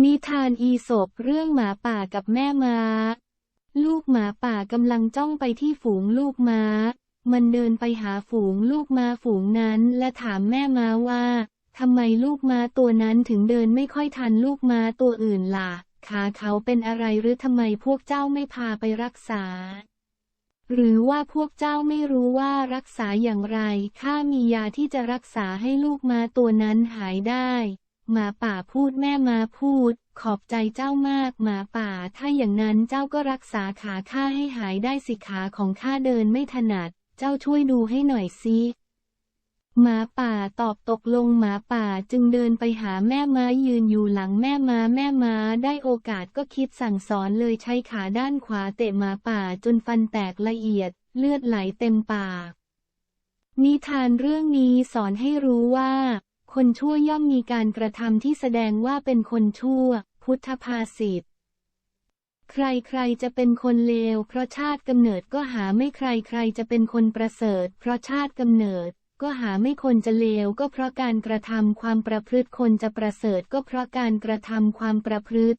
นิทานอีสปเรื่องหมาป่ากับแม่ม้า ลูกหมาป่ากำลังจ้องไปที่ฝูงลูกม้า มันเดินไปหาฝูงลูกม้าฝูงนั้น และถามแม่ม้าว่าทำไมลูกม้าตัวนั้นถึงเดินไม่ค่อยทันลูกม้าตัวอื่นล่ะ ขาเขาเป็นอะไรหรือทำไมพวกเจ้าไม่พาไปรักษา หรือว่าพวกเจ้าไม่รู้ว่ารักษาอย่างไร ข้ามียาที่จะรักษาให้ลูกม้าตัวนั้นหายได้ หมาป่าพูดแม่มาพูด ขอบใจเจ้ามากหมาป่า ถ้าอย่างนั้นเจ้าก็รักษาขาข้าให้หายได้สิขาของข้าเดินไม่ถนัด เจ้าช่วยดูให้หน่อยสิหมาป่าตอบตกลงหมาป่าจึงเดินไปหาแม่ม้ายืนอยู่หลังแม่ม้าแม่ม้าได้โอกาสก็คิดสั่งสอนเลยใช้ขาด้านขวาเตะหมาป่าจนฟันแตกละเอียด เลือดไหลเต็มปาก นิทานเรื่องนี้สอนให้รู้ว่า คนชั่วย่อมมีการกระทำที่แสดงว่าเป็นคนชั่ว พุทธภาษิตใครๆจะเป็นคนเลว เพราะชาติกำเนิดก็หาไม่ใครใครจะเป็นคนประเสริฐ เพราะชาติกำเนิดก็หาไม่คนจะเลวก็เพราะการกระทำความประพฤติคนจะประเสริฐก็เพราะการกระทำความประพฤติ